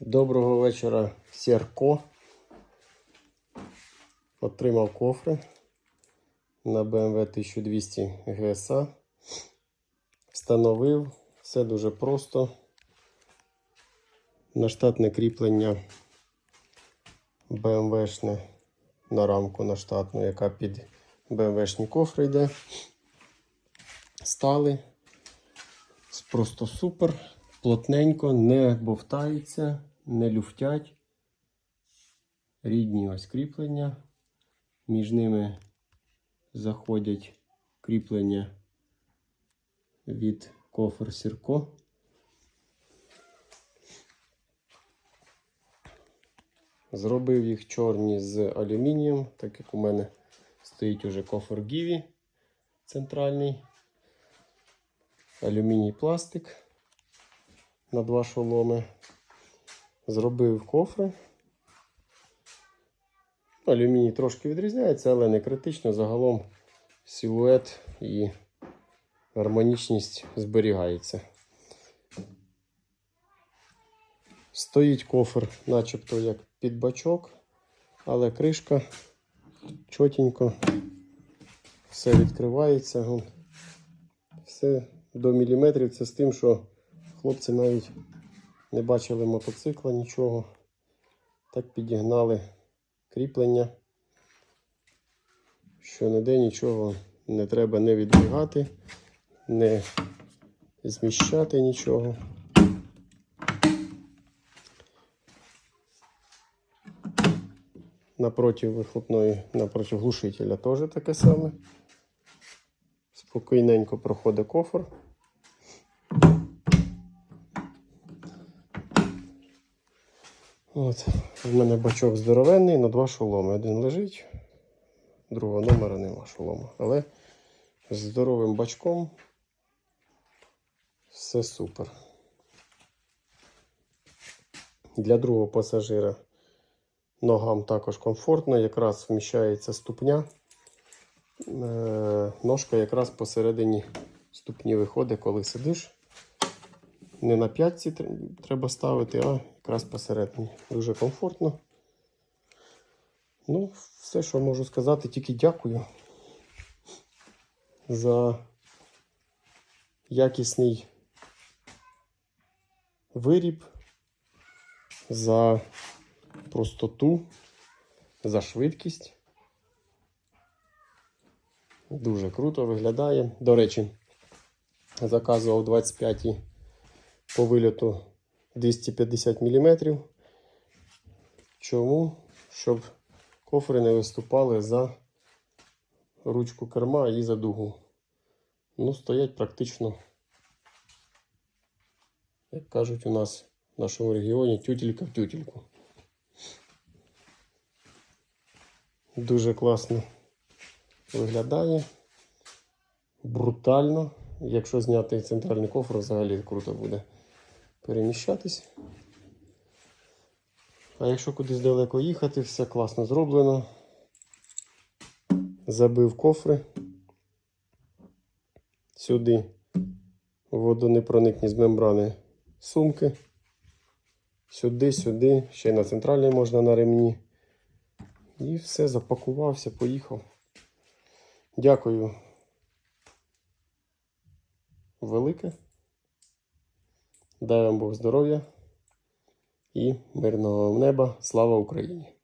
Доброго вечора, Сірко. Отримав кофри на BMW 1200 GSA. Встановив. Все дуже просто. На штатне кріплення BMW-шне на рамку на штатну, яка під BMW-шні кофри йде. Стали. Просто супер. Плотненько, не бовтаються, не люфтять. Рідні ось кріплення. Між ними заходять кріплення від кофр Сірко. Зробив їх чорні з алюмінієм, так як у мене стоїть уже кофр Гіві центральний. Алюміній пластик на два шоломи. Зробив кофри. Алюміній трошки відрізняється, але не критично. Загалом силует і гармонічність зберігається. Стоїть кофр, начебто як під бачок, але кришка чотенько, все відкривається. Все до міліметрів. Це з тим, що хлопці навіть не бачили мотоцикла нічого. Так підігнали кріплення, що ніде нічого не треба не відбігати, не зміщати нічого. Напроти вихлопної, напроти глушителя теж таке саме. Спокійненько проходить кофр. От, в мене бачок здоровенний на два шоломи. Один лежить, другого номера нема шолома. Але з здоровим бачком все супер. Для другого пасажира ногам також комфортно, якраз вміщається ступня. Е, Ножка якраз посередині ступні виходить, коли сидиш. Не на п'ятці треба ставити, а якраз посередині. Дуже комфортно. Ну, все, що можу сказати, тільки дякую за якісний виріб, за простоту, за швидкість. Дуже круто виглядає. До речі, заказував 25 по вильоту 250 мм. Чому? Щоб кофри не виступали за ручку керма і за дугу. Ну, стоять практично, як кажуть у нас в нашому регіоні, тютелька в тютельку. Дуже класно виглядає. Брутально. Якщо зняти центральний кофр, взагалі круто буде переміщатись. А якщо кудись далеко їхати, все класно зроблено. Забив кофри. Сюди водонепроникні з мембрани сумки. Сюди, сюди, ще й на центральний можна на ремні. І все, запакувався, поїхав. Дякую. Велике. Дай вам Бог здоров'я і мирного неба. Слава Україні!